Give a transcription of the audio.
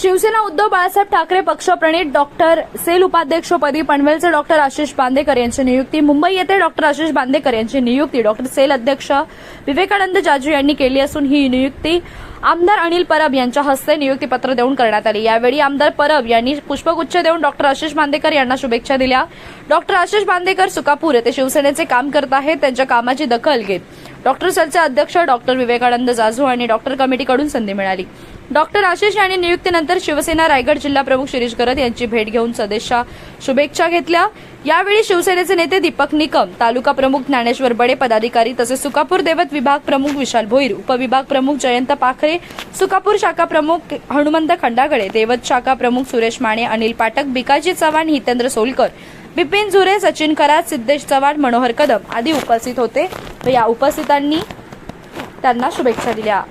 शिवसेना उद्धव बाळासाहेब ठाकरे पक्षप्रणित doctor cell उपाध्यक्षपदी पनवेलचे डॉक्टर आशिष बांदेकर यांची नियुक्ती. मुंबई येथे डॉक्टर आशिष बांदेकर यांची नियुक्ती. डॉक्टर सेल अध्यक्ष विवेकानंद जाजू यांनी केली असून ही नियुक्ती आमदार अनिल परब यांच्या हस्ते नियुक्तीपत्र देऊन करण्यात आली. यावेळी आमदार परब यांनी पुष्पगुच्छ देऊन डॉक्टर आशिष बांदेकर यांना शुभेच्छा दिल्या. डॉक्टर आशिष बांदेकर सुकापूर येथे शिवसेनेचे काम करत आहेत. त्यांच्या कामाची दखल घेत डॉक्टर सेलचे अध्यक्ष डॉक्टर विवेकानंद जाजू आणि डॉक्टर कमिटीकडून संधी मिळाली. डॉक्टर आशिष यांनी नियुक्तीनंतर शिवसेना रायगड जिल्हा प्रमुख शिरीष करत यांची भेट घेऊन सदेशा शुभेच्छा घेतल्या. यावेळी शिवसेनेचे नेते दीपक निकम तालुका प्रमुख ज्ञानेश्वर बडे पदाधिकारी तसेच सुकापूर देवत विभाग प्रमुख विशाल भोईर उपविभाग प्रमुख जयंत पाखरे सुकापूर शाखा प्रमुख हनुमंत खंडागळे देवत शाखा प्रमुख सुरेश माने अनिल पाठक बिकाजी चव्हाण हितेंद्र सोलकर बिपिन झुरे सचिन करात सिद्धेश चव्हाण मनोहर कदम आदी उपस्थित होते. व या उपस्थितांनी त्यांना शुभेच्छा दिल्या.